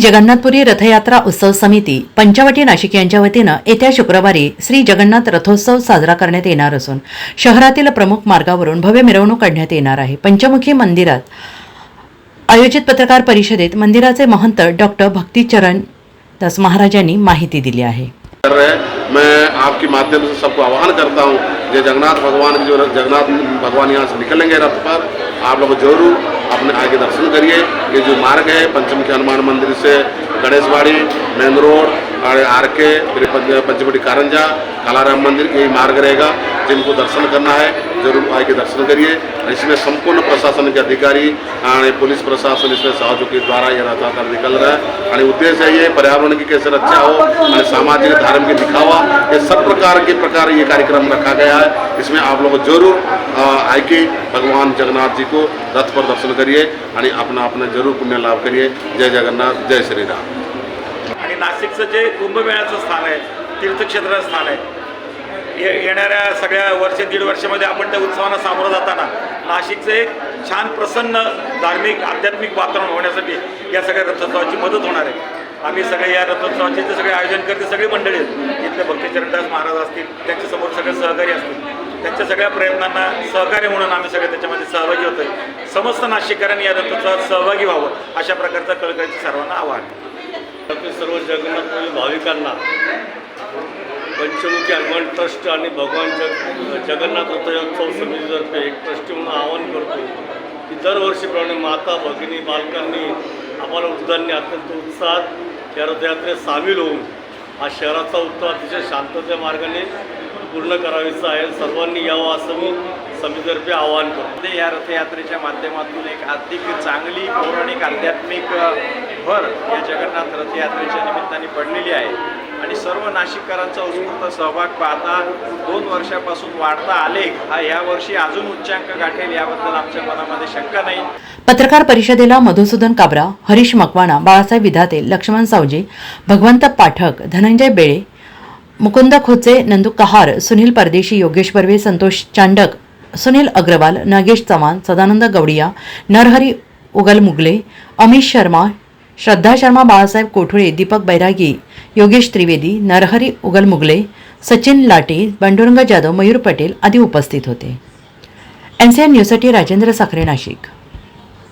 जगन्नाथपुरी रथयात्रा उत्सव समिती पंचवटी नाशिक यांच्या वतीनं येत्या शुक्रवारी श्री जगन्नाथ रथोत्सव साजरा करण्यात येणार असून शहरातील प्रमुख मार्गावरून भव्य मिरवणूक काढण्यात येणार आहे. पंचमुखी मंदिरात आयोजित पत्रकार परिषदेत मंदिराचे महंत डॉक्टर भक्तीचरण दास महाराजांनी माहिती दिली आहे. कर रहे हैं. मैं आपके माध्यम से सबको आह्वान करता हूँ जय जगन्नाथ भगवान जो जगन्नाथ भगवान यहाँ से निकलेंगे रथ पर। आप लोग जरूर अपने आगे दर्शन करिए। ये जो मार्ग है पंचमुखी हनुमान मंदिर से गणेशवाड़ी, मेन रोड और आर के फिर पंच- पंचवटी कारंजा, कालाराम मंदिर, यही मार्ग रहेगा। जिनको दर्शन करना है जरूर आके दर्शन करिए इसमें संपूर्ण प्रशासन के अधिकारी आणि पोलीस प्रशासन इसमें सहयोगी द्वारा ये रथयात्रा निकल रहा है आणि उद्देश्य है ये पर्यावरण की कैसे रक्षा हो और सामाजिक धर्म दिखावा ये सब प्रकार के प्रकार ये कार्यक्रम रखा गया है। इसमें आप लोग जरूर आके भगवान जगन्नाथ जी को रथ पर दर्शन करिए आणि अपना अपना जरूर पुण्य लाभ करिए। जय जगन्नाथ जय श्री राम। आणि नाशिकचं जे कुंभमेळ्याचं स्थान आहे तीर्थक्षेत्राचं स्थान आहे ये येणाऱ्या सगळ्या वर्ष दीड वर्षामध्ये आपण त्या उत्सवांना सामोरं जाताना नाशिकचं एक छान प्रसन्न धार्मिक आध्यात्मिक वातावरण होण्यासाठी या सगळ्या रथोत्सवाची मदत होणार आहे. आम्ही सगळे या रथोत्सवाचे जे सगळे आयोजन करते सगळी मंडळी आहेत. इथले भक्तीचरणदास महाराज असतील त्यांच्यासमोर सगळे सहकारी असतील. त्यांच्या सगळ्या प्रयत्नांना सहकार्य म्हणून आम्ही सगळे त्याच्यामध्ये सहभागी होतोय. समस्त नाशिककरांनी या रथोत्सवात सहभागी व्हावं अशा प्रकारचं कळकळीचं सर्वांना आव्हान. सर्व जगन्नाथपुरी भाविकांना पंचमुखी हनुमान ट्रस्ट आणि भगवान जग जगन्नाथ रथयोत्सव समितीतर्फे एक ट्रस्टी म्हणून आवाहन करतो की दरवर्षीप्रमाणे माता भगिनी बालकांनी आम्हाला वृद्धांनी अत्यंत उत्साहात या रथयात्रेत सामील होऊन हा शहराचा उत्सव अतिशय शांततेच्या मार्गाने पूर्ण करावीचा आहे. सर्वांनी यावं असं मी समितीतर्फे आवाहन करतो. या रथयात्रेच्या माध्यमातून एक अधिक चांगली पौराणिक आध्यात्मिक भर या जगन्नाथ रथयात्रेच्या निमित्ताने पडलेली आहे. आणि सर्व नाशिककरांचा उत्स्फूर्त सहभाग पाहता दोन वर्षापासून वाढता आलेख हा यावर्षी अजून उच्चांक गाठेल याबद्दल आमच्या मनामध्ये शंका नाही. पत्रकार परिषदेला मधुसूदन काबरा हरीश मकवाणा बाळासाहेब विधाते लक्ष्मण सावजी भगवंत पाठक धनंजय बेळे मुकुंद खोचे नंदू कहार सुनील परदेशी योगेश बर्वे संतोष चांडक सुनील अग्रवाल नागेश चव्हाण सदानंद गवडिया नरहरी उगल मुगले अमित शर्मा श्रद्धा शर्मा बाळासाहेब कोठुळे दीपक बैरागी योगेश त्रिवेदी नरहरी उगलमुगले सचिन लाटे बंडुरंग जाधव मयूर पटेल आदी उपस्थित होते. एन सी एन न्यूजसाठी राजेंद्र साखरे नाशिक.